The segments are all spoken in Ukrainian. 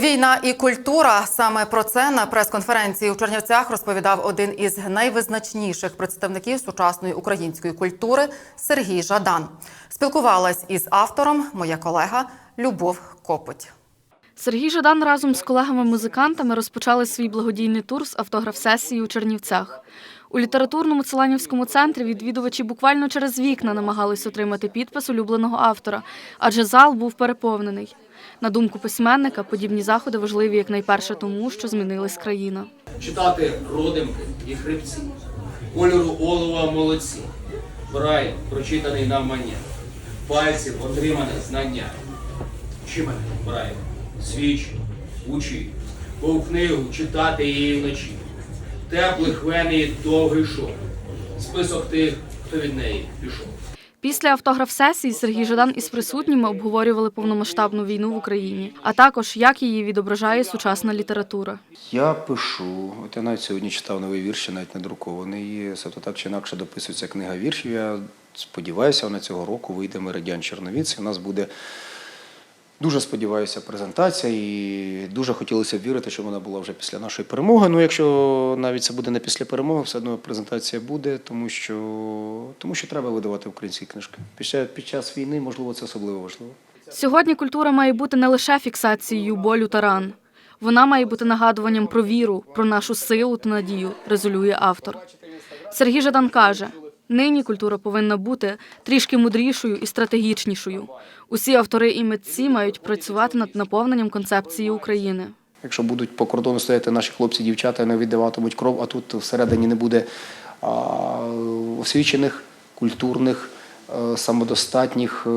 Війна і культура саме про це на прес-конференції у Чернівцях розповідав один із найвизначніших представників сучасної української культури Сергій Жадан. Спілкувалась із автором моя колега Любов Копоть. Сергій Жадан разом з колегами-музикантами розпочали свій благодійний тур з автограф-сесії у Чернівцях. У літературному Целанівському центрі відвідувачі буквально через вікна намагались отримати підпис улюбленого автора, адже зал був переповнений. На думку письменника, подібні заходи важливі якнайперше тому, що змінилась країна. читати родимки і хребці, кольору олова молодці, брай, прочитаний навмання, пальців отримане знання. Вчи мене, брай, свіч, учи, бо книгу читати її вночі. Теплих вен довгий шов, список тих, хто від неї пішов. Після автограф-сесії Сергій Жадан із присутніми обговорювали повномасштабну війну в Україні, а також як її відображає сучасна література. Я пишу. От я навіть сьогодні читав новий вірш, навіть не друкований. Тобто так чи інакше дописується книга віршів. Я сподіваюся, вона цього року вийде Меридіан Черновіць. У нас буде дуже сподіваюся презентація, і дуже хотілося б вірити, що вона була вже після нашої перемоги. Ну, якщо навіть це буде не після перемоги, все одно презентація буде, тому що, тому що треба видавати українські книжки. Після, під час війни, можливо, це особливо важливо. Сьогодні культура має бути не лише фіксацією болю та ран. Вона має бути нагадуванням про віру, про нашу силу та надію, резолює автор. Сергій Жадан каже: нині культура повинна бути трішки мудрішою і стратегічнішою. Усі автори і митці мають працювати над наповненням концепції України. Якщо будуть по кордону стояти наші хлопці, дівчата, не віддаватимуть кров, а тут всередині не буде а, освічених, культурних, е, самодостатніх е,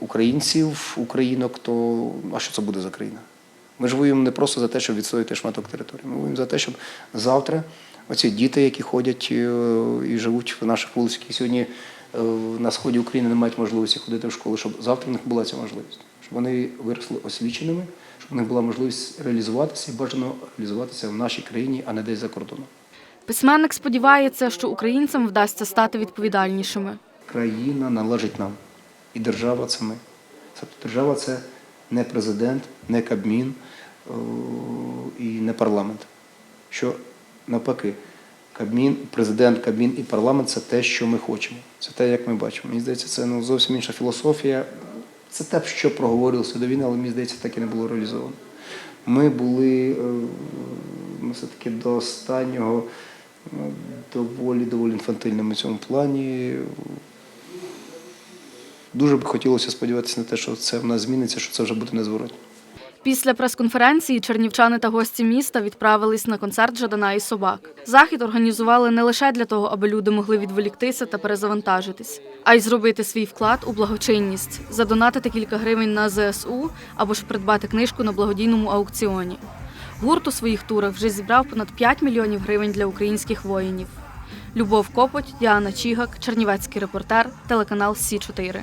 українців, українок, то а що це буде за країна? Ми ж воюємо не просто за те, щоб відстояти шматок території. Ми воюємо за те, щоб завтра оці діти, які ходять е, і живуть в наших вулицях, які сьогодні е, на сході України не мають можливості ходити в школу, щоб завтра в них була ця можливість, щоб вони виросли освіченими, щоб у них була можливість реалізуватися і бажано реалізуватися в нашій країні, а не десь за кордоном. Письменник сподівається, що українцям вдасться стати відповідальнішими. Країна належить нам, і держава це ми. Тобто держава це не президент, не Кабмін е, і не парламент. Що навпаки, Кабмін, президент, Кабмін і парламент це те, що ми хочемо. Це те, як ми бачимо. Мені здається, це ну, зовсім інша філософія. Це те, що проговорилося до війни, але мені здається, так і не було реалізовано. Ми були е, ми все-таки до останнього ну, доволі доволі інфантильними в цьому плані. Дуже б хотілося сподіватися на те, що це в нас зміниться, що це вже буде незворотно. Після прес-конференції чернівчани та гості міста відправились на концерт Жадана і собак. Захід організували не лише для того, аби люди могли відволіктися та перезавантажитись, а й зробити свій вклад у благочинність, задонатити кілька гривень на ЗСУ або ж придбати книжку на благодійному аукціоні. Гурт у своїх турах вже зібрав понад 5 мільйонів гривень для українських воїнів. Любов Копоть, Діана Чігак, Чернівецький репортер, телеканал Сі 4